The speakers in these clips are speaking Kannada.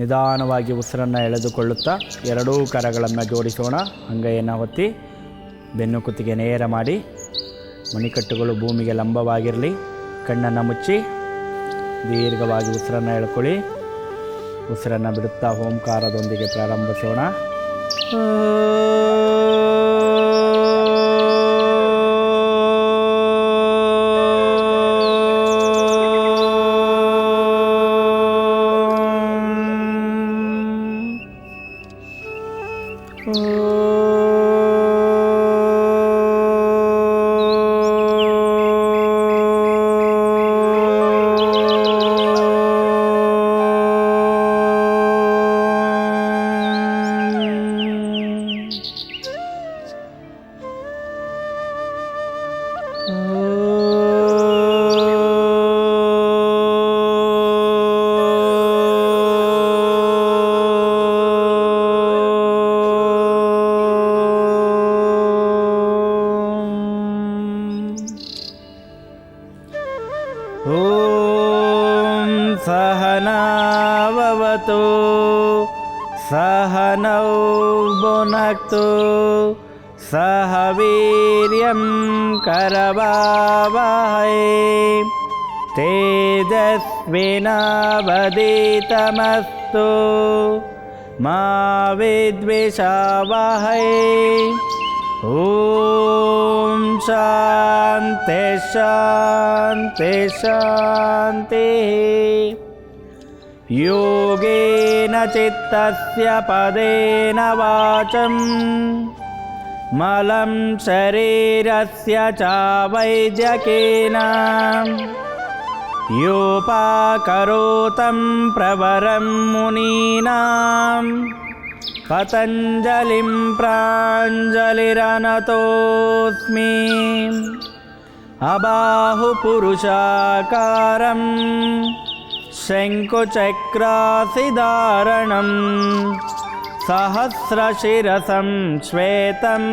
ನಿಧಾನವಾಗಿ ಉಸಿರನ್ನು ಎಳೆದುಕೊಳ್ಳುತ್ತಾ ಎರಡೂ ಕರಗಳನ್ನು ಜೋಡಿಸೋಣ. ಅಂಗೈಯನ್ನು ಹೊತ್ತಿ ಬೆನ್ನು ಕುತ್ತಿಗೆ ನೇರ ಮಾಡಿ ಮಣಿಕಟ್ಟುಗಳು ಭೂಮಿಗೆ ಲಂಬವಾಗಿರಲಿ. ಕಣ್ಣನ್ನು ಮುಚ್ಚಿ ದೀರ್ಘವಾಗಿ ಉಸಿರನ್ನು ಎಳ್ಕೊಳ್ಳಿ. ಉಸಿರನ್ನು ಬಿಡುತ್ತಾ ಓಂಕಾರದೊಂದಿಗೆ ಪ್ರಾರಂಭಿಸೋಣ. Mm. सह वीर्यं करवावहै। तेजस्विनावदितमस्तु मा विद्विषावहै। ॐ शान्ति शान्ति शान्तिः योगेन चित्तस्य पदेन वाचं। मलं शरीरस्य च वैद्यकेन। योपाकरोतं प्रवरं मुनीनां। पतञ्जलिं प्राञ्जलिरनतोऽस्मि। अबाहुपुरुषाकारं शङ्कुचक्रासिधारणं सहस्रशिरसं श्वेतं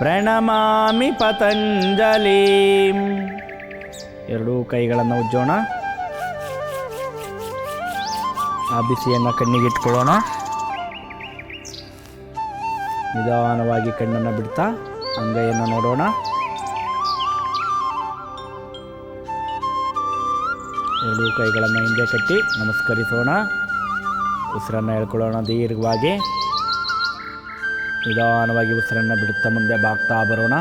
ಪ್ರಣಮಾಮಿ ಪತಂಜಲಿ ಎರಡೂ ಕೈಗಳನ್ನು ಉಜ್ಜೋಣ ಆ ಬಿಸಿಯನ್ನು ಕಣ್ಣಿಗಿಟ್ಕೊಳ್ಳೋಣ ನಿಧಾನವಾಗಿ ಕಣ್ಣನ್ನು ಬಿಡ್ತಾ ಅಂಗೈಯನ್ನು ನೋಡೋಣ ಎರಡೂ ಕೈಗಳನ್ನು ಹಿಂದೆ ಕಟ್ಟಿ ನಮಸ್ಕರಿಸೋಣ. ಉಸಿರನ್ನು ಹೇಳ್ಕೊಳ್ಳೋಣ ದೀರ್ಘವಾಗಿ ನಿಧಾನವಾಗಿ ಉಸಿರನ್ನು ಬಿಡುತ್ತಾ ಮುಂದೆ ಬಾಗ್ತಾ ಬರೋಣ.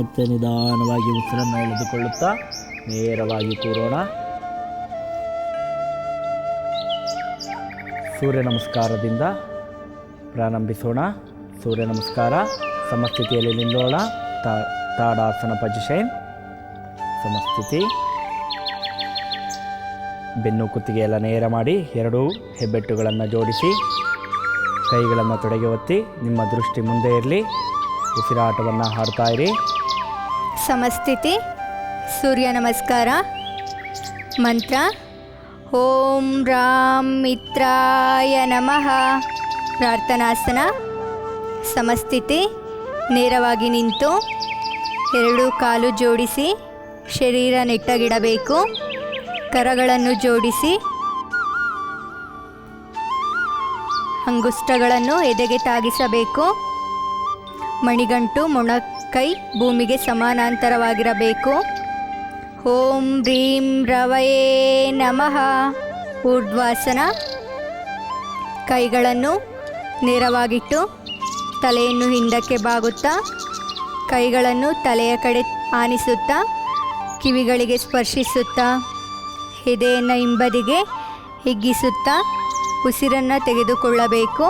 ಮತ್ತೆ ನಿಧಾನವಾಗಿ ಉಸಿರನ್ನು ಎಳೆದುಕೊಳ್ಳುತ್ತಾ ನೇರವಾಗಿ ಕೂರೋಣ. ಸೂರ್ಯ ನಮಸ್ಕಾರದಿಂದ ಪ್ರಾರಂಭಿಸೋಣ. ಸೂರ್ಯ ನಮಸ್ಕಾರ. ಸಮಸ್ಥಿತಿಯಲ್ಲಿ ನಿಲ್ಲೋಣ. ತಾಡಾಸನ ಪಜಿಷನ್ ಸಮಸ್ಥಿತಿ. ಬೆನ್ನು ಕುತ್ತಿಗೆಯೆಲ್ಲ ನೇರ ಮಾಡಿ ಎರಡೂ ಹೆಬ್ಬೆಟ್ಟುಗಳನ್ನು ಜೋಡಿಸಿ, ಕೈಗಳನ್ನು ತೊಡೆಗೆ ಒತ್ತಿ, ನಿಮ್ಮ ದೃಷ್ಟಿ ಮುಂದೆ ಇರಲಿ. ಉಸಿರಾಟವನ್ನು ಹಾಡ್ತಾ ಇರಿ. ಸಮಸ್ಥಿತಿ. ಸೂರ್ಯ ನಮಸ್ಕಾರ. ಮಂತ್ರ. ಓಂ ರಾಮ್ ಮಿತ್ರಾಯ ನಮಃ. ಪ್ರಾರ್ಥನಾಸನ. ಸಮಸ್ಥಿತಿ. ನೇರವಾಗಿ ನಿಂತು ಎರಡು ಕಾಲು ಜೋಡಿಸಿ ಶರೀರ ನೆಟ್ಟಗಿಡಬೇಕು. ಕರಗಳನ್ನು ಜೋಡಿಸಿ ಅಂಗುಷ್ಟಗಳನ್ನು ಎದೆಗೆ ತಾಗಿಸಬೇಕು. ಮಣಿಗಂಟು ಮೊಣಕೈ ಭೂಮಿಗೆ ಸಮಾನಾಂತರವಾಗಿರಬೇಕು. ಓಂ ಭ್ರೀಂ ರವಯೇ ನಮಃ. ಊರ್ಧ್ವಾಸನ ಕೈಗಳನ್ನು ನೇರವಾಗಿಟ್ಟು ತಲೆಯನ್ನು ಹಿಂದಕ್ಕೆ ಬಾಗುತ್ತಾ, ಕೈಗಳನ್ನು ತಲೆಯ ಕಡೆ ಆನಿಸುತ್ತಾ, ಕಿವಿಗಳಿಗೆ ಸ್ಪರ್ಶಿಸುತ್ತಾ, ಎದೆಯನ್ನು ಹಿಂಬದಿಗೆ ಹಿಗ್ಗಿಸುತ್ತಾ ಉಸಿರನ್ನು ತೆಗೆದುಕೊಳ್ಳಬೇಕು.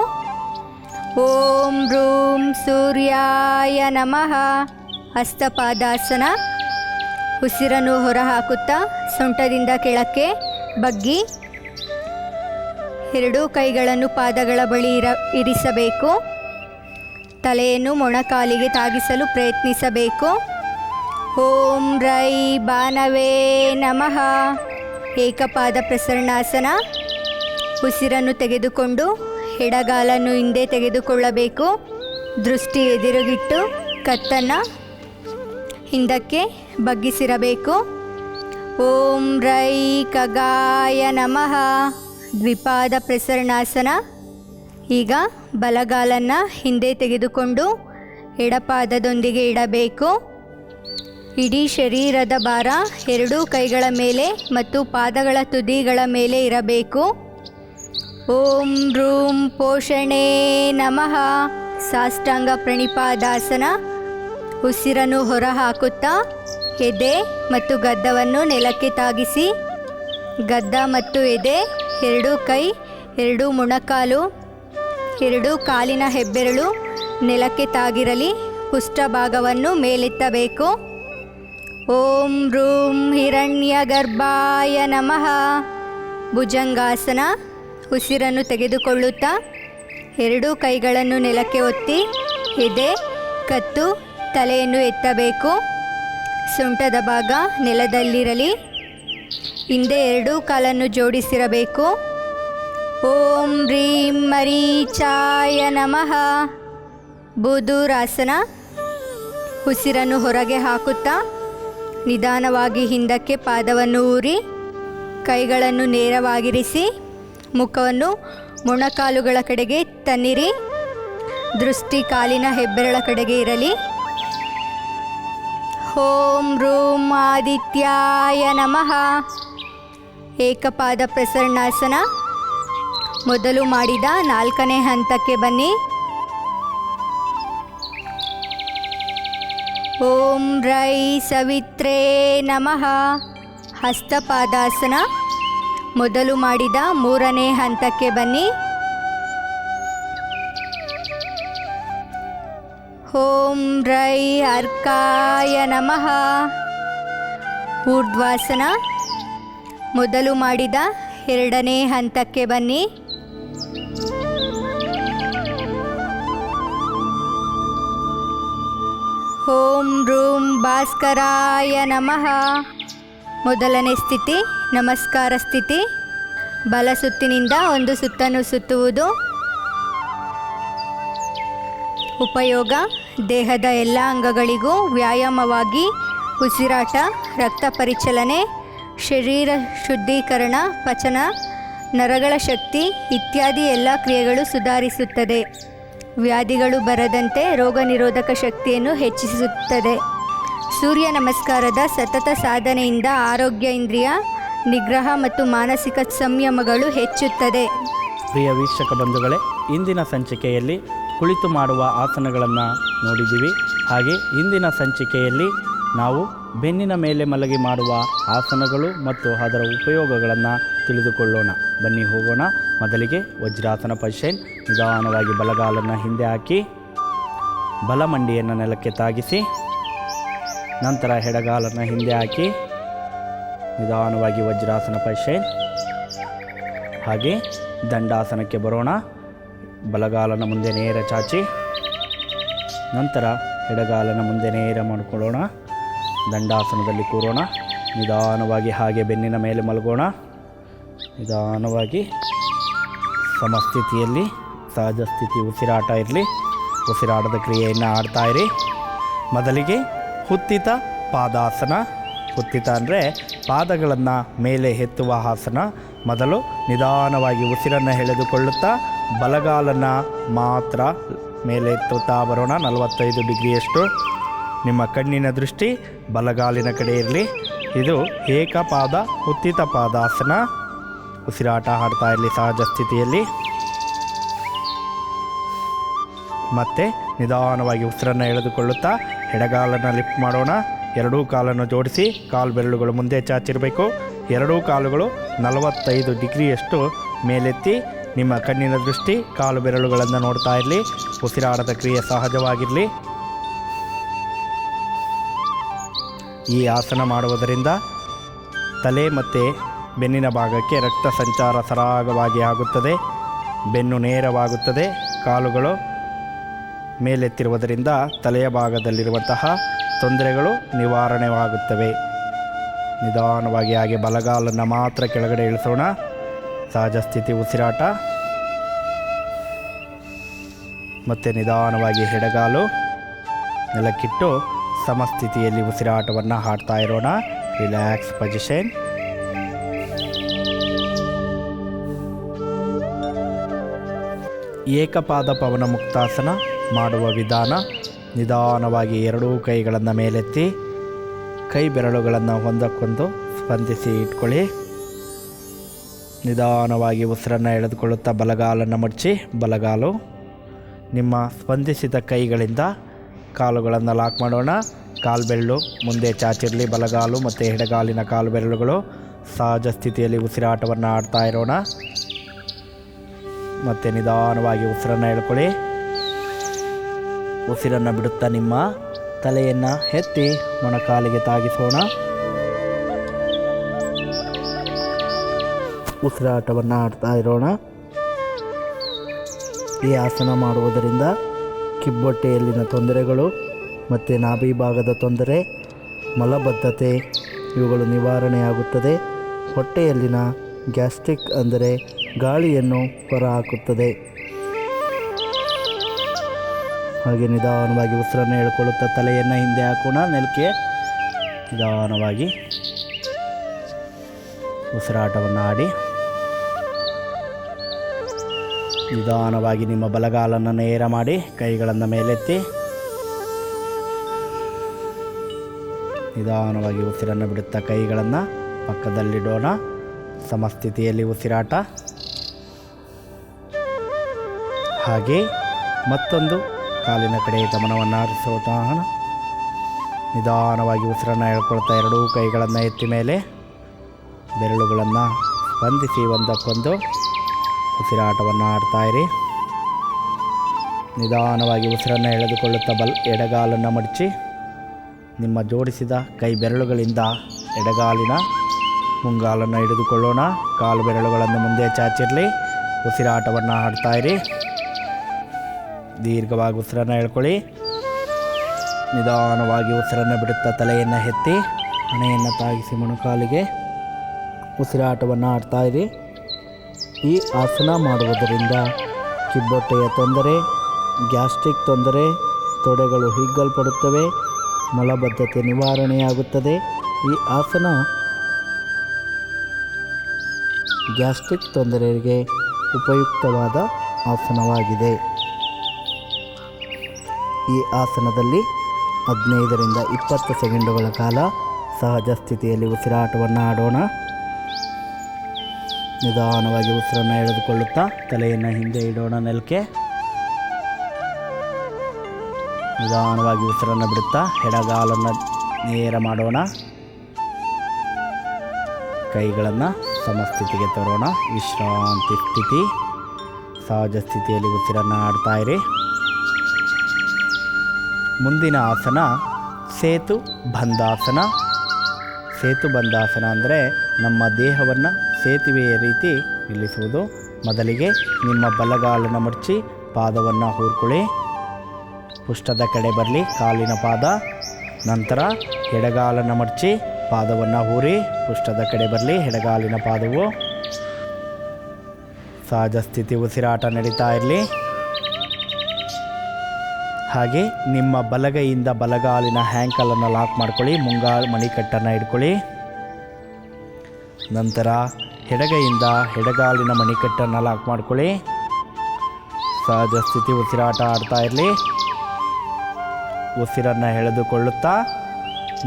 ಓಂ ರೂಂ ಸೂರ್ಯಾಯ ನಮಃ. ಹಸ್ತಪಾದಾಸನ ಉಸಿರನ್ನು ಹೊರಹಾಕುತ್ತಾ ಸೊಂಟದಿಂದ ಕೆಳಕ್ಕೆ ಬಗ್ಗಿ ಎರಡೂ ಕೈಗಳನ್ನು ಪಾದಗಳ ಬಳಿ ಇರ, ಇರಿಸಬೇಕು. ತಲೆಯನ್ನು ಮೊಣಕಾಲಿಗೆ ತಾಗಿಸಲು ಪ್ರಯತ್ನಿಸಬೇಕು. ಓಂ ರೈ ಬಾನವೇ ನಮಃ. ಏಕಪಾದ ಪ್ರಸರಣಾಸನ. ಉಸಿರನ್ನು ತೆಗೆದುಕೊಂಡು ಎಡಗಾಲನ್ನು ಹಿಂದೆ ತೆಗೆದುಕೊಳ್ಳಬೇಕು. ದೃಷ್ಟಿ ಎದುರುಗಿಟ್ಟು ಕತ್ತನ್ನು ಹಿಂದಕ್ಕೆ ಬಗ್ಗಿಸಿರಬೇಕು. ಓಂ ರೈ ಕಗಾಯ ನಮಃ. ದ್ವಿಪಾದ ಪ್ರಸರಣಾಸನ. ಈಗ ಬಲಗಾಲನ್ನು ಹಿಂದೆ ತೆಗೆದುಕೊಂಡು ಎಡಪಾದದೊಂದಿಗೆ ಇಡಬೇಕು. ಇಡೀ ಶರೀರದ ಭಾರ ಎರಡೂ ಕೈಗಳ ಮೇಲೆ ಮತ್ತು ಪಾದಗಳ ತುದಿಗಳ ಮೇಲೆ ಇರಬೇಕು. ಓಂ ರೂಂ ಪೋಷಣೆ ನಮಃ. ಸಾಷ್ಟಾಂಗ ಪ್ರಣಿಪಾದಾಸನ ಉಸಿರನ್ನು ಹೊರ ಹಾಕುತ್ತಾ ಎದೆ ಮತ್ತು ಗದ್ದವನ್ನು ನೆಲಕ್ಕೆ ತಾಗಿಸಿ, ಗದ್ದ ಮತ್ತು ಎದೆ, ಎರಡೂ ಕೈ, ಎರಡೂ ಮೊಣಕಾಲು ಎರಡೂ ಕಾಲಿನ ಹೆಬ್ಬೆರಳು ನೆಲಕ್ಕೆ ತಾಗಿರಲಿ ಪುಷ್ಟಭಾಗವನ್ನು ಮೇಲೆತ್ತಬೇಕು. ಓಂ ರೂಂ ಹಿರಣ್ಯ ಗರ್ಭಾಯ ನಮಃ. ಭುಜಂಗಾಸನ ಉಸಿರನ್ನು ತೆಗೆದುಕೊಳ್ಳುತ್ತಾ, ಎರಡೂ ಕೈಗಳನ್ನು ನೆಲಕ್ಕೆ ಒತ್ತಿ, ಎದೆ, ಕತ್ತು, ತಲೆಯನ್ನು ಎತ್ತಬೇಕು. ಸೊಂಟದ ಭಾಗ ನೆಲದಲ್ಲಿರಲಿ. ಹಿಂದೆ ಎರಡೂ ಕಾಲನ್ನು ಜೋಡಿಸಿರಬೇಕು. ಓಂ ರೀಂ ಮರೀಚಾಯ ನಮಃ. ಬುದುರಾಸನ ಉಸಿರನ್ನು ಹೊರಗೆ ಹಾಕುತ್ತಾ ನಿಧಾನವಾಗಿ ಹಿಂದಕ್ಕೆ ಪಾದವನ್ನು ಊರಿ ಕೈಗಳನ್ನು ನೇರವಾಗಿರಿಸಿ ಮುಖವನ್ನು ಮೊಣಕಾಲುಗಳ ಕಡೆಗೆ ತನ್ನಿರಿ. ದೃಷ್ಟಿ ಕಾಲಿನ ಹೆಬ್ಬೆರಳ ಕಡೆಗೆ ಇರಲಿ. ಓಂ ರೂಂ ಆದಿತ್ಯಾಯ ನಮಃ. ಏಕಪಾದ ಪ್ರಸರಣಾಸನ ಮೊದಲು ಮಾಡಿದ ನಾಲ್ಕನೇ ಹಂತಕ್ಕೆ ಬನ್ನಿ. ಓಂ ರೈ ಸವಿತ್ರೇ ನಮಃ. ಹಸ್ತಪಾದಾಸನ. ಮೊದಲು ಮಾಡಿದ ಮೂರನೇ ಹಂತಕ್ಕೆ ಬನ್ನಿ. ಓಂ ರೈ ಅರ್ಕಾಯ ನಮಃ. ಊರ್ಧ್ವಾಸನ. ಮೊದಲು ಮಾಡಿದ ಎರಡನೇ ಹಂತಕ್ಕೆ ಬನ್ನಿ. ಓಂ ರೂಂ ಭಾಸ್ಕರಾಯ ನಮಃ. ಮೊದಲನೇ ಸ್ಥಿತಿ, ನಮಸ್ಕಾರ ಸ್ಥಿತಿ. ಬಲ ಸುತ್ತಿನಿಂದ ಒಂದು ಸುತ್ತನ್ನು ಸುತ್ತುವುದು. ಉಪಯೋಗ, ದೇಹದ ಎಲ್ಲ ಅಂಗಗಳಿಗೂ ವ್ಯಾಯಾಮವಾಗಿ ಉಸಿರಾಟ, ರಕ್ತ ಪರಿಚಲನೆ, ಶರೀರ ಶುದ್ಧೀಕರಣ, ಪಚನ, ನರಗಳ ಶಕ್ತಿ ಇತ್ಯಾದಿ ಎಲ್ಲ ಕ್ರಿಯೆಗಳು ಸುಧಾರಿಸುತ್ತದೆ. ವ್ಯಾಧಿಗಳು ಬರದಂತೆ ರೋಗ ನಿರೋಧಕ ಶಕ್ತಿಯನ್ನು ಹೆಚ್ಚಿಸುತ್ತದೆ. ಸೂರ್ಯ ನಮಸ್ಕಾರದ ಸತತ ಸಾಧನೆಯಿಂದ ಆರೋಗ್ಯ, ಇಂದ್ರಿಯ, ನಿಗ್ರಹ ಮತ್ತು ಮಾನಸಿಕ ಸಂಯಮಗಳು ಹೆಚ್ಚುತ್ತದೆ. ಪ್ರಿಯ ವೀಕ್ಷಕ ಬಂಧುಗಳೇ, ಇಂದಿನ ಸಂಚಿಕೆಯಲ್ಲಿ ಕುಳಿತು ಮಾಡುವ ಆಸನಗಳನ್ನು ನೋಡಿದ್ದೀವಿ. ಹಾಗೆ ಇಂದಿನ ಸಂಚಿಕೆಯಲ್ಲಿ ನಾವು ಬೆನ್ನಿನ ಮೇಲೆ ಮಲಗಿ ಮಾಡುವ ಆಸನಗಳು ಮತ್ತು ಅದರ ಉಪಯೋಗಗಳನ್ನು ತಿಳಿದುಕೊಳ್ಳೋಣ. ಬನ್ನಿ ಹೋಗೋಣ. ಮೊದಲಿಗೆ ವಜ್ರಾಸನ ಪಶೈನ್ ನಿಧಾನವಾಗಿ ಬಲಗಾಲನ್ನು ಹಿಂದೆ ಹಾಕಿ, ಬಲಮಂಡಿಯನ್ನು ನೆಲಕ್ಕೆ ತಾಗಿಸಿ, ನಂತರ ಎಡಗಾಲನ್ನು ಹಿಂದೆ ಹಾಕಿ, ನಿಧಾನವಾಗಿ ವಜ್ರಾಸನ ಪಶೈನ್ ಹಾಗೆ ದಂಡಾಸನಕ್ಕೆ ಬರೋಣ. ಬಲಗಾಲನ ಮುಂದೆ ನೇರ ಚಾಚಿ, ನಂತರ ಎಡಗಾಲನ ಮುಂದೆ ನೇರ ಮಾಡಿಕೊಳ್ಳೋಣ. ದಂಡಾಸನದಲ್ಲಿ ಕೂರೋಣ. ನಿಧಾನವಾಗಿ ಹಾಗೆ ಬೆನ್ನಿನ ಮೇಲೆ ಮಲಗೋಣ. ನಿಧಾನವಾಗಿ ಸಮಸ್ಥಿತಿಯಲ್ಲಿ, ಸಹಜ ಸ್ಥಿತಿ ಉಸಿರಾಟ ಇರಲಿ, ಉಸಿರಾಟದ ಕ್ರಿಯೆಯನ್ನು ಆಡ್ತಾ ಇರಿ. ಮೊದಲಿಗೆ ಹುತ್ತಿತ ಪಾದಾಸನ. ಹುತ್ತಿತ ಅಂದರೆ ಪಾದಗಳನ್ನು ಮೇಲೆ ಎತ್ತುವ ಆಸನ. ಮೊದಲು ನಿಧಾನವಾಗಿ ಉಸಿರನ್ನು ಎಳೆದುಕೊಳ್ಳುತ್ತಾ ಬಲಗಾಲನ್ನು ಮಾತ್ರ ಮೇಲೆ ಎತ್ತುತ್ತಾ ಬರೋಣ. ನಲವತ್ತೈದು ಡಿಗ್ರಿಯಷ್ಟು. ನಿಮ್ಮ ಕಣ್ಣಿನ ದೃಷ್ಟಿ ಬಲಗಾಲಿನ ಕಡೆ ಇರಲಿ. ಇದು ಏಕಪಾದ ಹುತ್ತಿತ ಪಾದಾಸನ. ಉಸಿರಾಟ ಆಡ್ತಾ ಇರಲಿ ಸಹಜ ಸ್ಥಿತಿಯಲ್ಲಿ. ಮತ್ತೆ ನಿಧಾನವಾಗಿ ಉಸಿರನ್ನು ಎಳೆದುಕೊಳ್ಳುತ್ತಾ ಎಡಗಾಲನ್ನು ಲಿಫ್ಟ್ ಮಾಡೋಣ. ಎರಡೂ ಕಾಲನ್ನು ಜೋಡಿಸಿ ಕಾಲು ಬೆರಳುಗಳು ಮುಂದೆ ಚಾಚಿರಬೇಕು. ಎರಡೂ ಕಾಲುಗಳು ನಲವತ್ತೈದು ಡಿಗ್ರಿಯಷ್ಟು ಮೇಲೆತ್ತಿ ನಿಮ್ಮ ಕಣ್ಣಿನ ದೃಷ್ಟಿ ಕಾಲು ಬೆರಳುಗಳನ್ನು ನೋಡ್ತಾ ಇರಲಿ. ಉಸಿರಾಟದ ಕ್ರಿಯೆ ಸಹಜವಾಗಿರಲಿ. ಈ ಆಸನ ಮಾಡುವುದರಿಂದ ತಲೆ ಮತ್ತು ಬೆನ್ನಿನ ಭಾಗಕ್ಕೆ ರಕ್ತ ಸಂಚಾರ ಸರಾಗವಾಗಿ ಆಗುತ್ತದೆ. ಬೆನ್ನು ನೇರವಾಗುತ್ತದೆ. ಕಾಲುಗಳು ಮೇಲೆತ್ತಿರುವುದರಿಂದ ತಲೆಯ ಭಾಗದಲ್ಲಿರುವಂತಹ ತೊಂದರೆಗಳು ನಿವಾರಣೆವಾಗುತ್ತವೆ. ನಿಧಾನವಾಗಿ ಹಾಗೆ ಬಲಗಾಲನ್ನು ಮಾತ್ರ ಕೆಳಗಡೆ ಇಳಿಸೋಣ. ಸಹಜ ಸ್ಥಿತಿ ಉಸಿರಾಟ. ಮತ್ತು ನಿಧಾನವಾಗಿ ಎಡಗಾಲು ನೆಲಕ್ಕಿಟ್ಟು ಸಮಸ್ಥಿತಿಯಲ್ಲಿ ಉಸಿರಾಟವನ್ನು ಹಾಡ್ತಾ ಇರೋಣ. Relax position. ಏಕಪಾದ ಪವನ ಮುಕ್ತಾಸನ ಮಾಡುವ ವಿಧಾನ. ನಿಧಾನವಾಗಿ ಎರಡೂ ಕೈಗಳನ್ನು ಮೇಲೆತ್ತಿ, ಕೈ ಬೆರಳುಗಳನ್ನು ಒಂದಕ್ಕೊಂದು ಸ್ಪಂದಿಸಿ ಇಟ್ಕೊಳ್ಳಿ. ನಿಧಾನವಾಗಿ ಉಸಿರನ್ನು ಎಳೆದುಕೊಳ್ಳುತ್ತಾ ಬಲಗಾಲನ್ನು ಮಡಚಿ ಬಲಗಾಲು. ನಿಮ್ಮ ಸ್ಪಂದಿಸಿದ ಕೈಗಳಿಂದ ಕಾಲುಗಳನ್ನು ಲಾಕ್ ಮಾಡೋಣ. ಕಾಲ್ಬೆರಳು ಮುಂದೆ ಚಾಚಿರಲಿ, ಬಲಗಾಲು ಮತ್ತು ಎಡಗಾಲಿನ ಕಾಲು ಬೆರಳುಗಳು ಸಹಜ ಸ್ಥಿತಿಯಲ್ಲಿ ಉಸಿರಾಟವನ್ನು ಆಡ್ತಾ ಇರೋಣ. ಮತ್ತು ನಿಧಾನವಾಗಿ ಉಸಿರನ್ನು ಹೇಳ್ಕೊಳ್ಳಿ ಉಸಿರನ್ನು ಬಿಡುತ್ತಾ ನಿಮ್ಮ ತಲೆಯನ್ನು ಎತ್ತಿ ಮೊಣಕಾಲಿಗೆ ತಾಗಿಸೋಣ. ಉಸಿರಾಟವನ್ನು ಆಡ್ತಾ ಇರೋಣ. ಈ ಆಸನ ಮಾಡುವುದರಿಂದ ಕಿಬ್ಬೊಟ್ಟೆಯಲ್ಲಿನ ತೊಂದರೆಗಳು ಮತ್ತು ನಾಭಿ ಭಾಗದ ತೊಂದರೆ, ಮಲಬದ್ಧತೆ, ಇವುಗಳು ನಿವಾರಣೆಯಾಗುತ್ತದೆ. ಹೊಟ್ಟೆಯಲ್ಲಿನ ಗ್ಯಾಸ್ಟ್ರಿಕ್ ಅಂದರೆ ಗಾಳಿಯನ್ನು ಹೊರಹಾಕುತ್ತದೆ. ಹಾಗೆ ನಿಧಾನವಾಗಿ ಉಸಿರನ್ನು ಹೇಳ್ಕೊಳ್ಳುತ್ತಾ ತಲೆಯನ್ನು ಹಿಂದೆ ಹಾಕೋಣ. ನೆಲಕ್ಕೆ ನಿಧಾನವಾಗಿ ಉಸಿರಾಟವನ್ನು ಆಡಿ. ನಿಧಾನವಾಗಿ ನಿಮ್ಮ ಬಲಗಾಲನ್ನು ನೇರ ಮಾಡಿ ಕೈಗಳನ್ನು ಮೇಲೆತ್ತಿ. ನಿಧಾನವಾಗಿ ಉಸಿರನ್ನು ಬಿಡುತ್ತಾ ಕೈಗಳನ್ನು ಪಕ್ಕದಲ್ಲಿಡೋಣ. ಸಮಸ್ಥಿತಿಯಲ್ಲಿ ಉಸಿರಾಟ. ಹಾಗೆ ಮತ್ತೊಂದು ಕಾಲಿನ ಕಡೆ ಗಮನವನ್ನು ಹರಿಸೋಣ ನಿಧಾನವಾಗಿ ಉಸಿರನ್ನು ಹೇಳ್ಕೊಳ್ತಾ ಎರಡೂ ಕೈಗಳನ್ನು ಎತ್ತಿ ಮೇಲೆ ಬೆರಳುಗಳನ್ನು ಸ್ಪಂದಿಸಿ ಒಂದಕ್ಕೊಂದು ಉಸಿರಾಟವನ್ನು ಆಡ್ತಾಯಿರಿ ನಿಧಾನವಾಗಿ ಉಸಿರನ್ನು ಎಳೆದುಕೊಳ್ಳುತ್ತಾ ಬಲ್ ಎಡಗಾಲನ್ನು ಮಡಚಿ ನಿಮ್ಮ ಜೋಡಿಸಿದ ಕೈ ಬೆರಳುಗಳಿಂದ ಎಡಗಾಲಿನ ಮುಂಗಾಲನ್ನು ಹಿಡಿದುಕೊಳ್ಳೋಣ. ಕಾಲು ಬೆರಳುಗಳನ್ನು ಮುಂದೆ ಚಾಚಿರಲಿ ಉಸಿರಾಟವನ್ನು ಆಡ್ತಾಯಿರಿ ದೀರ್ಘವಾಗಿ ಉಸಿರನ್ನು ಹೇಳ್ಕೊಳ್ಳಿ ನಿಧಾನವಾಗಿ ಉಸಿರನ್ನು ಬಿಡುತ್ತಾ ತಲೆಯನ್ನು ಎತ್ತಿ ಹಣೆಯನ್ನು ತಾಗಿಸಿ ಮೊಣಕಾಲಿಗೆ ಉಸಿರಾಟವನ್ನು ಆಡ್ತಾಯಿರಿ ಈ ಆಸನ ಮಾಡುವುದರಿಂದ ಕಿಬ್ಬೊಟ್ಟೆಯ ತೊಂದರೆ, ಗ್ಯಾಸ್ಟ್ರಿಕ್ ತೊಂದರೆ, ತೊಡೆಗಳು ಹಿಗ್ಗಲ್ಪಡುತ್ತವೆ, ಮಲಬದ್ಧತೆ ನಿವಾರಣೆಯಾಗುತ್ತದೆ. ಈ ಆಸನ ಗ್ಯಾಸ್ಟ್ರಿಕ್ ತೊಂದರೆಗೆ ಉಪಯುಕ್ತವಾದ ಆಸನವಾಗಿದೆ. ಈ ಆಸನದಲ್ಲಿ ಹದಿನೈದರಿಂದ ಇಪ್ಪತ್ತು ಸೆಕೆಂಡುಗಳ ಕಾಲ ಸಹಜ ಸ್ಥಿತಿಯಲ್ಲಿ ಉಸಿರಾಟವನ್ನು ಆಡೋಣ. ನಿಧಾನವಾಗಿ ಉಸಿರನ್ನು ಎಳೆದುಕೊಳ್ಳುತ್ತಾ ತಲೆಯನ್ನು ಹಿಂದೆ ಇಡೋಣ ನೆಲಕ್ಕೆ. ನಿಧಾನವಾಗಿ ಉಸಿರನ್ನು ಬಿಡುತ್ತಾ ಎಡಗಾಲನ್ನು ನೇರ ಮಾಡೋಣ. ಕೈಗಳನ್ನು ಸಮಸ್ಥಿತಿಗೆ ತರೋಣ. ವಿಶ್ರಾಂತಿ ಸ್ಥಿತಿ. ಸಹಜ ಸ್ಥಿತಿಯಲ್ಲಿ ಉಸಿರನ್ನು ಆಡ್ತಾ ಇರಿ. ಮುಂದಿನ ಆಸನ ಸೇತು ಬಂಧಾಸನ ಸೇತು ಬಂಧಾಸನ ಅಂದರೆ ನಮ್ಮ ದೇಹವನ್ನು ಸೇತುವೆಯ ರೀತಿ ನಿಲ್ಲಿಸುವುದು. ಮೊದಲಿಗೆ ನಿಮ್ಮ ಬಲಗಾಲನ್ನು ಮಡಚಿ ಪಾದವನ್ನು ಹೂರ್ಕೊಳ್ಳಿ. ಪುಷ್ಟದ ಕಡೆ ಬರಲಿ, ಕಾಲಿನ ಪಾದ. ನಂತರ ಎಡಗಾಲನ್ನು ಮಡಚಿ ಪಾದವನ್ನು ಹೂರಿ, ಪುಷ್ಟದ ಕಡೆ ಬರಲಿ, ಎಡಗಾಲಿನ ಪಾದವು. ಸಹಜ ಸ್ಥಿತಿ ಉಸಿರಾಟ ನಡೀತಾ ಇರಲಿ. ಹಾಗೆ ನಿಮ್ಮ ಬಲಗೈಯಿಂದ ಬಲಗಾಲಿನ ಹ್ಯಾಂಕಲನ್ನು ಲಾಕ್ ಮಾಡ್ಕೊಳ್ಳಿ, ಮುಂಗಾಲು ಮಣಿಕಟ್ಟನ್ನು ಇಟ್ಕೊಳ್ಳಿ. ನಂತರ ಎಡಗೈಯಿಂದ ಎಡಗಾಲಿನ ಮಣಿಕಟ್ಟನ್ನು ಲಾಕ್ ಮಾಡ್ಕೊಳ್ಳಿ. ಸಹಜ ಸ್ಥಿತಿ, ಉಸಿರಾಟ ಆಡ್ತಾ ಇರಲಿ. ಉಸಿರನ್ನು ಎಳೆದುಕೊಳ್ಳುತ್ತಾ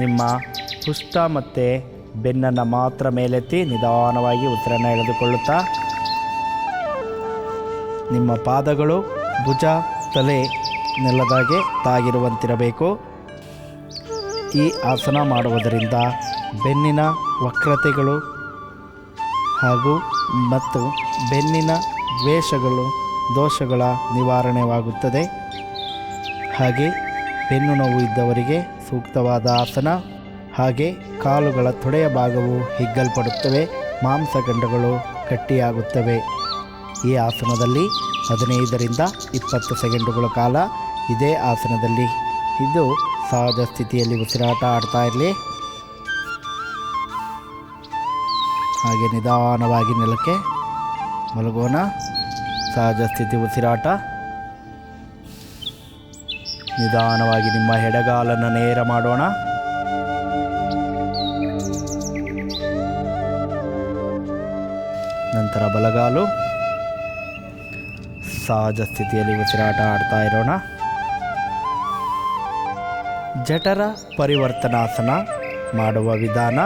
ನಿಮ್ಮ ಪುಷ್ಟ ಮತ್ತು ಬೆನ್ನನ್ನು ಮಾತ್ರ ಮೇಲೆತ್ತಿ ನಿಧಾನವಾಗಿ ಉಸಿರನ್ನು ಎಳೆದುಕೊಳ್ಳುತ್ತಾ ನಿಮ್ಮ ಪಾದಗಳು ಭುಜ, ತಲೆ ನೆಲದಾಗೆ ತಾಗಿರುವಂತಿರಬೇಕು. ಈ ಆಸನ ಮಾಡುವುದರಿಂದ ಬೆನ್ನಿನ ವಕ್ರತೆಗಳು ಹಾಗೂ ಮತ್ತು ಬೆನ್ನಿನ ದ್ವೇಷಗಳು, ದೋಷಗಳ ನಿವಾರಣೆವಾಗುತ್ತದೆ. ಹಾಗೆ ಬೆನ್ನು ನೋವು ಇದ್ದವರಿಗೆ ಸೂಕ್ತವಾದ ಆಸನ, ಹಾಗೆ ಕಾಲುಗಳ ತೊಡೆಯ ಭಾಗವು ಹಿಗ್ಗಲ್ಪಡುತ್ತವೆ ಮಾಂಸಖಂಡಗಳು ಗಟ್ಟಿಯಾಗುತ್ತವೆ. ಈ ಆಸನದಲ್ಲಿ ಹದಿನೈದರಿಂದ ಇಪ್ಪತ್ತು ಸೆಕೆಂಡುಗಳ ಕಾಲ ಇದೇ ಆಸನದಲ್ಲಿ. ಇದು ಸಹಜ ಸ್ಥಿತಿಯಲ್ಲಿ ಉಸಿರಾಟ ಆಡ್ತಾ ಇರಲಿ. ಹಾಗೆ ನಿಧಾನವಾಗಿ ನೆಲಕ್ಕೆ ಮಲಗೋಣ. ಸಹಜ ಸ್ಥಿತಿ ಉಸಿರಾಟ. ನಿಧಾನವಾಗಿ ನಿಮ್ಮ ಎಡಗಾಲನ್ನು ನೇರ ಮಾಡೋಣ. ನಂತರ ಬಲಗಾಲು. ಸಹಜ ಸ್ಥಿತಿಯಲ್ಲಿ ಉಸಿರಾಟ ಆಡ್ತಾ ಇರೋಣ. ಜಠರ ಪರಿವರ್ತನಾಸನ ಮಾಡುವ ವಿಧಾನ.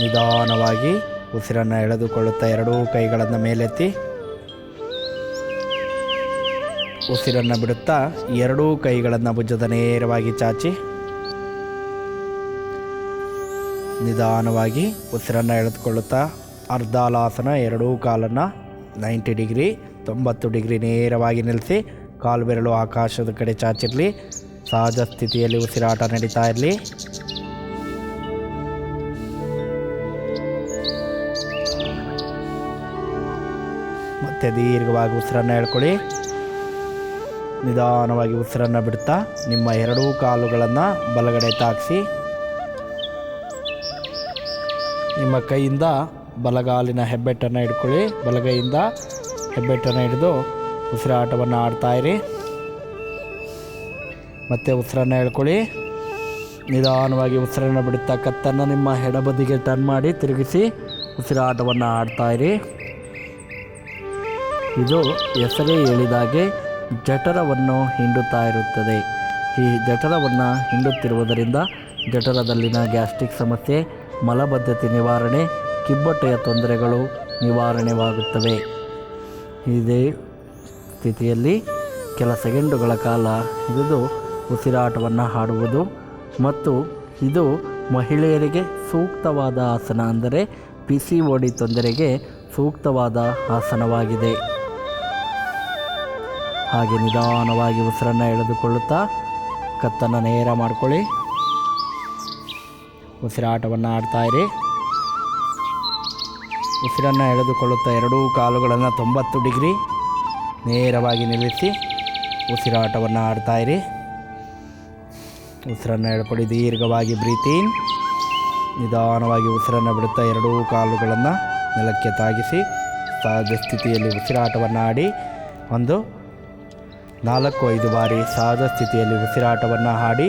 ನಿಧಾನವಾಗಿ ಉಸಿರನ್ನು ಎಳೆದುಕೊಳ್ಳುತ್ತಾ ಎರಡೂ ಕೈಗಳನ್ನು ಮೇಲೆತ್ತಿ. ಉಸಿರನ್ನು ಬಿಡುತ್ತಾ ಎರಡೂ ಕೈಗಳನ್ನು ಭುಜದ ನೇರವಾಗಿ ಚಾಚಿ. ನಿಧಾನವಾಗಿ ಉಸಿರನ್ನು ಎಳೆದುಕೊಳ್ಳುತ್ತಾ ಅರ್ಧಾಲಾಸನ ಎರಡೂ ಕಾಲನ್ನು ನೈಂಟಿ ಡಿಗ್ರಿ ತೊಂಬತ್ತು ಡಿಗ್ರಿ ನೇರವಾಗಿ ನಿಲ್ಲಿಸಿ, ಕಾಲು ಬೆರಳು ಆಕಾಶದ ಕಡೆ ಚಾಚಿರಲಿ, ಸಹಜ ಸ್ಥಿತಿಯಲ್ಲಿ ಉಸಿರಾಟ ನಡೀತಾ ಇರಲಿ. ಮತ್ತೆ ದೀರ್ಘವಾಗಿ ಉಸಿರನ್ನು ಹೇಳ್ಕೊಳ್ಳಿ. ನಿಧಾನವಾಗಿ ಉಸಿರನ್ನು ಬಿಡ್ತಾ, ನಿಮ್ಮ ಎರಡೂ ಕಾಲುಗಳನ್ನು ಬಲಗಡೆ ತಾಗಿಸಿ ನಿಮ್ಮ ಕೈಯಿಂದ ಬಲಗಾಲಿನ ಹೆಬ್ಬೆಟ್ಟನ್ನು ಇಟ್ಕೊಳ್ಳಿ ಬಲಗೈಯಿಂದ ಹೆಬ್ಬೆಟ್ಟನ್ನು ಹಿಡಿದು ಉಸಿರಾಟವನ್ನು ಆಡ್ತಾಯಿರಿ ಮತ್ತೆ ಉಸಿರನ್ನು ಹೇಳ್ಕೊಳ್ಳಿ ನಿಧಾನವಾಗಿ ಉಸಿರನ್ನು ಬಿಡುತ್ತಾ ಕತ್ತನ್ನು ನಿಮ್ಮ ಎಡಬದಿಗೆ ಟರ್ನ್ ಮಾಡಿ ತಿರುಗಿಸಿ ಉಸಿರಾಟವನ್ನು ಆಡ್ತಾಯಿರಿ ಇದು ಹೆಸರೇ ಹೇಳಿದಾಗೆ ಜಠರವನ್ನು ಹಿಂಡುತ್ತಾ ಇರುತ್ತದೆ. ಈ ಜಠರವನ್ನು ಹಿಂಡುತ್ತಿರುವುದರಿಂದ ಜಠರದಲ್ಲಿನ ಗ್ಯಾಸ್ಟ್ರಿಕ್ ಸಮಸ್ಯೆ, ಮಲಬದ್ಧತೆ ನಿವಾರಣೆ, ಕಿಬ್ಬೊಟ್ಟೆಯ ತೊಂದರೆಗಳು ನಿವಾರಣೆವಾಗುತ್ತವೆ. ಇದೇ ಸ್ಥಿತಿಯಲ್ಲಿ ಕೆಲ ಸೆಕೆಂಡುಗಳ ಕಾಲ ಹಿಡಿದು ಉಸಿರಾಟವನ್ನು ಹಾಡುವುದು ಮತ್ತು ಇದು ಮಹಿಳೆಯರಿಗೆ ಸೂಕ್ತವಾದ ಆಸನ ಅಂದರೆ ಪಿ ಸಿ ಓಡಿ ತೊಂದರೆಗೆ ಸೂಕ್ತವಾದ ಆಸನವಾಗಿದೆ. ಹಾಗೆ ನಿಧಾನವಾಗಿ ಉಸಿರನ್ನು ಎಳೆದುಕೊಳ್ಳುತ್ತಾ ಕತ್ತನ್ನು ನೇರ ಮಾಡಿಕೊಳ್ಳಿ. ಉಸಿರಾಟವನ್ನು ಆಡ್ತಾಯಿರಿ ಉಸಿರನ್ನು ಎಳೆದುಕೊಳ್ಳುತ್ತಾ ಎರಡೂ ಕಾಲುಗಳನ್ನು ತೊಂಬತ್ತು ಡಿಗ್ರಿ ನೇರವಾಗಿ ನಿಲ್ಲಿಸಿ ಉಸಿರಾಟವನ್ನು ಆಡ್ತಾಯಿರಿ ಉಸಿರನ್ನು ಎಳ್ಕೊಳ್ಳಿ, ದೀರ್ಘವಾಗಿ ಬ್ರೀತೀನ್ ನಿಧಾನವಾಗಿ ಉಸಿರನ್ನು ಬಿಡುತ್ತಾ ಎರಡೂ ಕಾಲುಗಳನ್ನು ನೆಲಕ್ಕೆ ತಾಗಿಸಿ ಸಹಜ ಸ್ಥಿತಿಯಲ್ಲಿ ಉಸಿರಾಟವನ್ನು ಆಡಿ ಒಂದು, ನಾಲ್ಕು, ಐದು ಬಾರಿ ಸಹಜ ಸ್ಥಿತಿಯಲ್ಲಿ ಉಸಿರಾಟವನ್ನು ಹಾಡಿ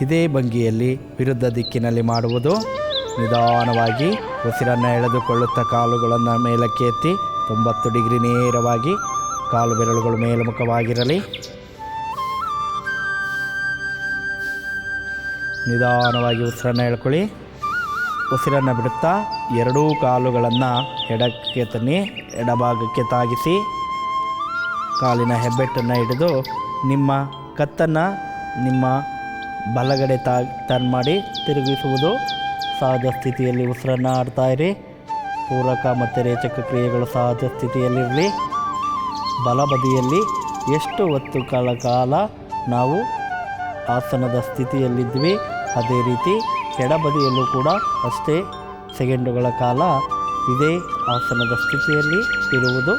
ಇದೇ ಭಂಗಿಯಲ್ಲಿ ವಿರುದ್ಧ ದಿಕ್ಕಿನಲ್ಲಿ ಮಾಡುವುದು. ನಿಧಾನವಾಗಿ ಉಸಿರನ್ನು ಎಳೆದುಕೊಳ್ಳುತ್ತಾ ಕಾಲುಗಳನ್ನು ಮೇಲಕ್ಕೆ ಎತ್ತಿ ತೊಂಬತ್ತು ಡಿಗ್ರಿ ನೇರವಾಗಿ ಕಾಲು ಬೆರಳುಗಳು ಮೇಲ್ಮುಖವಾಗಿರಲಿ. ನಿಧಾನವಾಗಿ ಉಸಿರನ್ನು ಎಳ್ಕೊಳ್ಳಿ. ಉಸಿರನ್ನು ಬಿಡುತ್ತಾ ಎರಡೂ ಕಾಲುಗಳನ್ನು ಎಡಕ್ಕೆ ತನ್ನಿ, ಎಡಭಾಗಕ್ಕೆ ತಾಗಿಸಿ. ಕಾಲಿನ ಹೆಬ್ಬೆಟ್ಟನ್ನು ಹಿಡಿದು ನಿಮ್ಮ ಕತ್ತನ್ನು ನಿಮ್ಮ ಬಲಗಡೆ ತಾ ಟರ್ನ್ ಮಾಡಿ ತಿರುಗಿಸುವುದು ಸಹಜ ಸ್ಥಿತಿಯಲ್ಲಿ ಉಸಿರನ್ನು ಆಡ್ತಾಯಿರಿ ಪೂರಕ ಮತ್ತು ರೇಚಕ ಕ್ರಿಯೆಗಳು ಸಹಜ ಸ್ಥಿತಿಯಲ್ಲಿರಲಿ. ಬಲಬದಿಯಲ್ಲಿ ಎಷ್ಟು ಹೊತ್ತು ಕಾಲ ಕಾಲ ನಾವು ಆಸನದ ಸ್ಥಿತಿಯಲ್ಲಿದ್ವಿ, ಅದೇ ರೀತಿ ಎಡಬದಿಯಲ್ಲೂ ಕೂಡ ಅಷ್ಟೇ ಸೆಕೆಂಡುಗಳ ಕಾಲ ಇದೇ ಆಸನದ ಸ್ಥಿತಿಯಲ್ಲಿ ಇರುವುದು.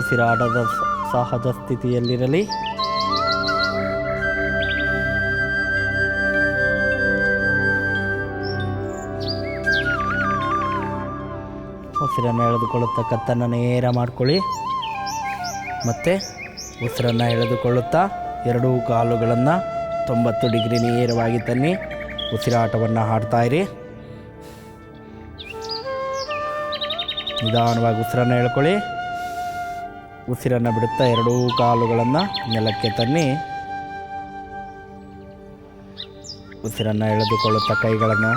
ಉಸಿರಾಡದ ಸಹಜ ಸ್ಥಿತಿಯಲ್ಲಿರಲಿ. ಉಸಿರನ್ನು ಎಳೆದುಕೊಳ್ಳುತ್ತಾ ಕತ್ತನ್ನು ನೇರ ಮಾಡ್ಕೊಳ್ಳಿ. ಮತ್ತು ಉಸಿರನ್ನು ಎಳೆದುಕೊಳ್ಳುತ್ತಾ ಎರಡೂ ಕಾಲುಗಳನ್ನು ತೊಂಬತ್ತು ಡಿಗ್ರಿ ನೇರವಾಗಿ ತನ್ನಿ. ಉಸಿರಾಟವನ್ನು ಹಾಡ್ತಾಯಿರಿ ನಿಧಾನವಾಗಿ ಉಸಿರನ್ನು ಎಳ್ಕೊಳ್ಳಿ. ಉಸಿರನ್ನು ಬಿಡುತ್ತಾ ಎರಡೂ ಕಾಲುಗಳನ್ನು ನೆಲಕ್ಕೆ ತನ್ನಿ. ಉಸಿರನ್ನು ಎಳೆದುಕೊಳ್ಳುತ್ತಾ ಕೈಗಳನ್ನು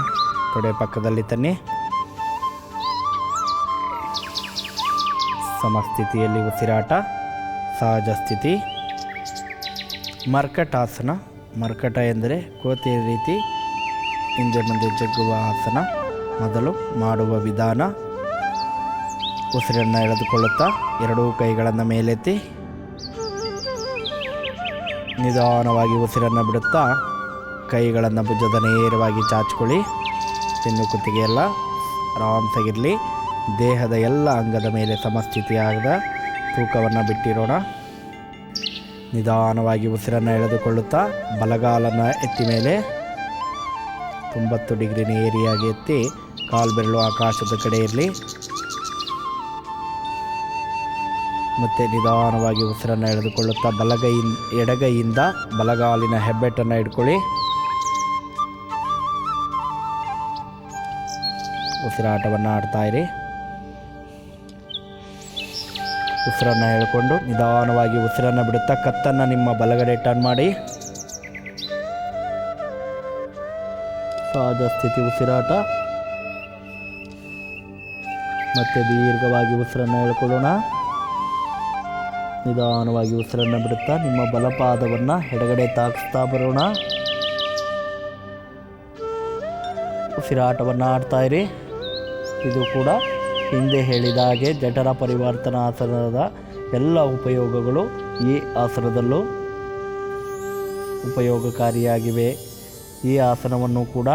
ತೊಡೆ ಪಕ್ಕದಲ್ಲಿ ತನ್ನಿ. ಸಮಸ್ಥಿತಿಯಲ್ಲಿ ಉಸಿರಾಟ, ಸಹಜ ಸ್ಥಿತಿ. ಮರ್ಕಟಾಸನ, ಮರ್ಕಟ ಎಂದರೆ ಕೋತಿಯ ರೀತಿ. ಹಿಂದೆ ಮುಂದೆ ಜಗ್ಗುವ ಆಸನ, ಮೊದಲು ಮಾಡುವ ವಿಧಾನ. ಉಸಿರನ್ನು ಎಳೆದುಕೊಳ್ಳುತ್ತಾ ಎರಡೂ ಕೈಗಳನ್ನು ಮೇಲೆತ್ತಿ. ನಿಧಾನವಾಗಿ ಉಸಿರನ್ನು ಬಿಡುತ್ತಾ ಕೈಗಳನ್ನು ಭುಜದ ನೇರವಾಗಿ ಚಾಚಿಕೊಳ್ಳಿ. ತಿನ್ನು ಕುತ್ತಿಗೆಯೆಲ್ಲ ಆರಾಮ್ಸಾಗಿರಲಿ. ದೇಹದ ಎಲ್ಲ ಅಂಗದ ಮೇಲೆ ಸಮಸ್ಥಿತಿಯಾಗದ ತೂಕವನ್ನು ಬಿಟ್ಟಿರೋಣ. ನಿಧಾನವಾಗಿ ಉಸಿರನ್ನು ಎಳೆದುಕೊಳ್ಳುತ್ತಾ ಬಲಗಾಲನ್ನು ಎತ್ತಿ ಮೇಲೆ. ತೊಂಬತ್ತು ಡಿಗ್ರಿ ನೇರಿಯಾಗಿ ಎತ್ತಿ ಕಾಲು ಬೆರಳು ಆಕಾಶದ ಕಡೆ ಇರಲಿ. ಮತ್ತು ನಿಧಾನವಾಗಿ ಉಸಿರನ್ನು ಎಳೆದುಕೊಳ್ಳುತ್ತಾ ಬಲಗೈಯಿಂದ ಎಡಗೈಯಿಂದ ಬಲಗಾಲಿನ ಹೆಬ್ಬೆಟ್ಟನ್ನು ಇಟ್ಕೊಳ್ಳಿ ಉಸಿರಾಟವನ್ನು ಆಡ್ತಾ ಉಸಿರನ್ನು ಹೇಳ್ಕೊಂಡು ನಿಧಾನವಾಗಿ ಉಸಿರನ್ನು ಬಿಡುತ್ತಾ ಕತ್ತನ್ನು ನಿಮ್ಮ ಬಲಗಡೆ ಟರ್ನ್ ಮಾಡಿ. ಸಹಜ ಸ್ಥಿತಿ ಉಸಿರಾಟ. ಮತ್ತೆ ದೀರ್ಘವಾಗಿ ಉಸಿರನ್ನು ಹೇಳ್ಕೊಳ್ಳೋಣ. ನಿಧಾನವಾಗಿ ಉಸಿರನ್ನು ಬಿಡುತ್ತಾ ನಿಮ್ಮ ಬಲಪಾದವನ್ನು ಎಡಗಡೆ ತಾಗಿಸ್ತಾ ಬರೋಣ. ಉಸಿರಾಟವನ್ನು ಆಡ್ತಾ ಇರಿ. ಇದು ಕೂಡ ಹಿಂದೆ ಹೇಳಿದ ಹಾಗೆ ಜಠರ ಪರಿವರ್ತನಾ ಆಸನದ ಎಲ್ಲ ಉಪಯೋಗಗಳು ಈ ಆಸನದಲ್ಲೂ ಉಪಯೋಗಕಾರಿಯಾಗಿವೆ. ಈ ಆಸನವನ್ನು ಕೂಡ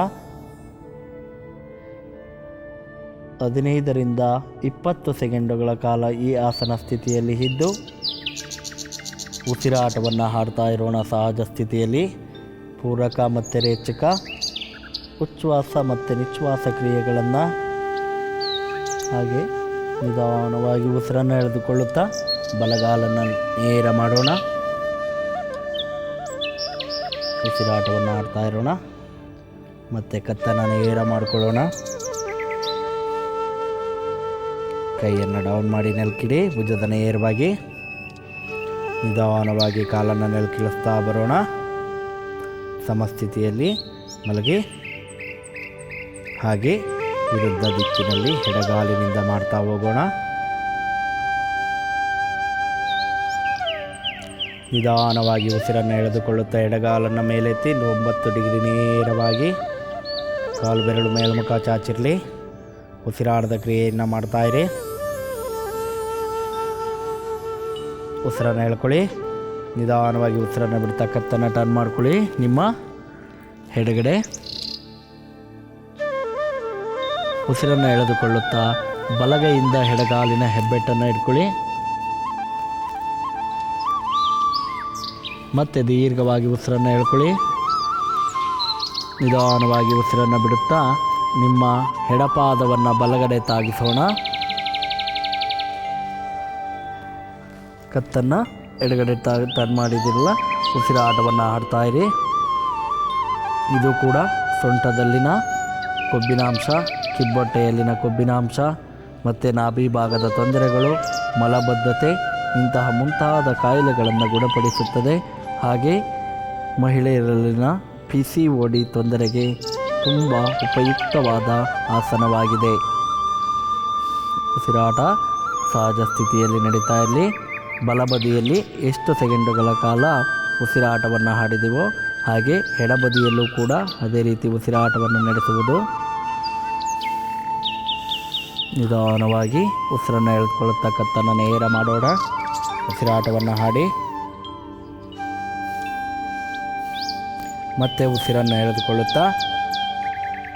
ಹದಿನೈದರಿಂದ ಇಪ್ಪತ್ತು ಸೆಕೆಂಡುಗಳ ಕಾಲ ಈ ಆಸನ ಸ್ಥಿತಿಯಲ್ಲಿ ಇದ್ದು, ಉಸಿರಾಟವನ್ನು ಹಾಡ್ತಾ ಇರೋಣ. ಸಹಜ ಸ್ಥಿತಿಯಲ್ಲಿ ಪೂರಕ ಮತ್ತು ರೇಚಕ, ಉಚ್ಛ್ವಾಸ ಮತ್ತು ನಿಶ್ವಾಸ ಕ್ರಿಯೆಗಳನ್ನು ಹಾಗೆ ನಿಧಾನವಾಗಿ ಉಸಿರನ್ನು ಎಳೆದುಕೊಳ್ಳುತ್ತಾ ಬಲಗಾಲನ್ನು ನೇರ ಮಾಡೋಣ. ಉಸಿರಾಟವನ್ನು ಆಡ್ತಾ ಇರೋಣ. ಮತ್ತು ಕತ್ತನ್ನು ನೇರ ಮಾಡಿಕೊಳ್ಳೋಣ. ಕೈಯನ್ನು ಡೌನ್ ಮಾಡಿ ನೆಲ್ಕಿಡಿ, ಭುಜದ ನೇರವಾಗಿ. ನಿಧಾನವಾಗಿ ಕಾಲನ್ನು ನೆಲಕಿಳಿಸ್ತಾ ಬರೋಣ. ಸಮಸ್ಥಿತಿಯಲ್ಲಿ ಮಲಗಿ. ಹಾಗೆ ವಿರುದ್ಧ ದಿಕ್ಕಿನಲ್ಲಿ ಎಡಗಾಲಿನಿಂದ ಮಾಡ್ತಾ ಹೋಗೋಣ. ನಿಧಾನವಾಗಿ ಉಸಿರನ್ನು ಎಳೆದುಕೊಳ್ಳುತ್ತಾ ಎಡಗಾಲನ್ನು ಮೇಲೆತ್ತಿ ಒಂಬತ್ತು ಡಿಗ್ರಿ ನೇರವಾಗಿ ಕಾಲು ಬೆರಳು ಮೇಲ್ಮುಖ ಚಾಚಿರಲಿ. ಉಸಿರಾಡದ ಕ್ರಿಯೆಯನ್ನು ಮಾಡ್ತಾ ಇರಿ. ಉಸಿರನ್ನು ಹೇಳ್ಕೊಳ್ಳಿ ನಿಧಾನವಾಗಿ ಉಸಿರನ್ನು ಬಿಡ್ತಕ್ಕಂಥ ಟರ್ನ್ ಮಾಡ್ಕೊಳ್ಳಿ. ನಿಮ್ಮ ಎಡಗಡೆ ಉಸಿರನ್ನು ಎಳೆದುಕೊಳ್ಳುತ್ತಾ ಬಲಗೈಯಿಂದ ಹೆಡಗಾಲಿನ ಹೆಬ್ಬೆಟ್ಟನ್ನು ಇಟ್ಕೊಳ್ಳಿ. ಮತ್ತೆ ದೀರ್ಘವಾಗಿ ಉಸಿರನ್ನು ಎಳ್ಕೊಳ್ಳಿ. ನಿಧಾನವಾಗಿ ಉಸಿರನ್ನು ಬಿಡುತ್ತಾ ನಿಮ್ಮ ಎಡಪಾದವನ್ನು ಬಲಗಡೆ ತಾಗಿಸೋಣ. ಕತ್ತನ್ನು ಎಡಗಡೆ ತಾ, ಟರ್ನ್ ಮಾಡಿದಿರಲ್ಲ ಉಸಿರಾಟವನ್ನು ಆಡ್ತಾ ಇರಿ. ಇದು ಕೂಡ ಸೊಂಟದಲ್ಲಿನ ಕೊಬ್ಬಿನಾಂಶ, ಕಿಬ್ಬೊಟ್ಟೆಯಲ್ಲಿನ ಕೊಬ್ಬಿನಾಂಶ ಮತ್ತು ನಾಭಿ ಭಾಗದ ತೊಂದರೆಗಳು, ಮಲಬದ್ಧತೆ ಇಂತಹ ಮುಂತಾದ ಕಾಯಿಲೆಗಳನ್ನು ಗುಣಪಡಿಸುತ್ತದೆ. ಹಾಗೆ ಮಹಿಳೆಯರಲ್ಲಿನ ಪಿ ಸಿ ಒ ಡಿ ತೊಂದರೆಗೆ ತುಂಬ ಉಪಯುಕ್ತವಾದ ಆಸನವಾಗಿದೆ. ಉಸಿರಾಟ ಸಹಜ ಸ್ಥಿತಿಯಲ್ಲಿ ನಡೀತಾ ಇರಲಿ. ಬಲಬದಿಯಲ್ಲಿ ಎಷ್ಟು ಸೆಕೆಂಡುಗಳ ಕಾಲ ಉಸಿರಾಟವನ್ನು ಹಾಡಿದೆವೋ ಹಾಗೆ ಎಡಬದಿಯಲ್ಲೂ ಕೂಡ ಅದೇ ರೀತಿ ಉಸಿರಾಟವನ್ನು ನಡೆಸುವುದು ನಿಧಾನವಾಗಿ ಉಸಿರನ್ನು ಎಳೆದುಕೊಳ್ಳತಕ್ಕಂಥ ನೇರ ಮಾಡೋಣ. ಉಸಿರಾಟವನ್ನು ಹಾಡಿ. ಮತ್ತೆ ಉಸಿರನ್ನು ಎಳೆದುಕೊಳ್ಳುತ್ತಾ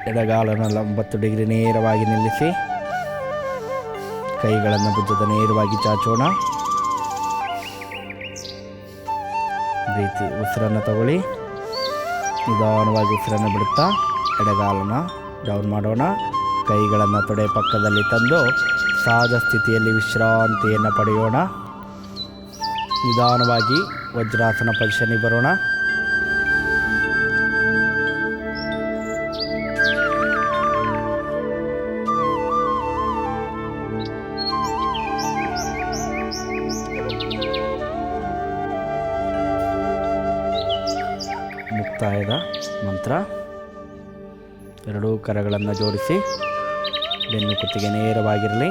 ಎಡಗಾಲನ್ನು ಒಂಬತ್ತು ಡಿಗ್ರಿ ನೇರವಾಗಿ ನಿಲ್ಲಿಸಿ. ಕೈಗಳನ್ನು ಬುದ್ಧದ ನೇರವಾಗಿ ಚಾಚೋಣ. ರೀತಿ ಉಸಿರನ್ನು ತಗೊಳ್ಳಿ. ನಿಧಾನವಾಗಿ ಉಸಿರನ್ನು ಬಿಡುತ್ತಾ ಎಡಗಾಲನ್ನು ಡೌನ್ ಮಾಡೋಣ. ಕೈಗಳನ್ನು ತೊಡೆ ಪಕ್ಕದಲ್ಲಿ ತಂದು ಸಹಜ ಸ್ಥಿತಿಯಲ್ಲಿ ವಿಶ್ರಾಂತಿಯನ್ನು ಪಡೆಯೋಣ. ನಿಧಾನವಾಗಿ ವಜ್ರಾಸನ ಪೊಸಿಷನಿಗೆ ಬರೋಣ. ಮುಕ್ತಾಯದ ಮಂತ್ರ. ಎರಡೂ ಕರಗಳನ್ನು ಜೋಡಿಸಿ. ಬೆನ್ನು ಕುತ್ತಿಗೆ ನೇರವಾಗಿರಲಿ.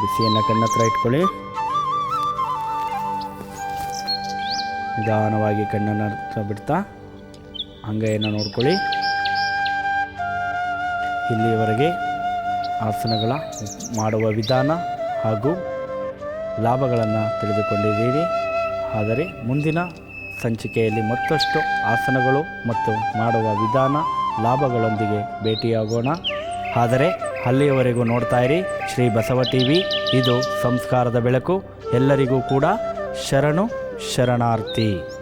ಬಿಸಿಯನ್ನು ಕಣ್ಣತ್ರ ಇಟ್ಕೊಳ್ಳಿ. ನಿಧಾನವಾಗಿ ಕಣ್ಣನ್ನು ಹತ್ರ ಬಿಡ್ತಾ ಅಂಗೈಯನ್ನು ನೋಡ್ಕೊಳ್ಳಿ. ಇಲ್ಲಿಯವರೆಗೆ ಆಸನಗಳ ಮಾಡುವ ವಿಧಾನ ಹಾಗೂ ಲಾಭಗಳನ್ನು ತಿಳಿದುಕೊಂಡಿದ್ದೀರಿ. ಆದರೆ ಮುಂದಿನ ಸಂಚಿಕೆಯಲ್ಲಿ ಮತ್ತಷ್ಟು ಆಸನಗಳು ಮತ್ತು ಮಾಡುವ ವಿಧಾನ, ಲಾಭಗಳೊಂದಿಗೆ ಭೇಟಿಯಾಗೋಣ. ಆದರೆ ಅಲ್ಲಿಯವರೆಗೂ ನೋಡ್ತಾ ಇರಿ. Shri Basava T V. ಇದು ಸಂಸ್ಕಾರದ ಬೆಳಕು. ಎಲ್ಲರಿಗೂ ಕೂಡ ಶರಣು ಶರಣಾರ್ಥಿ.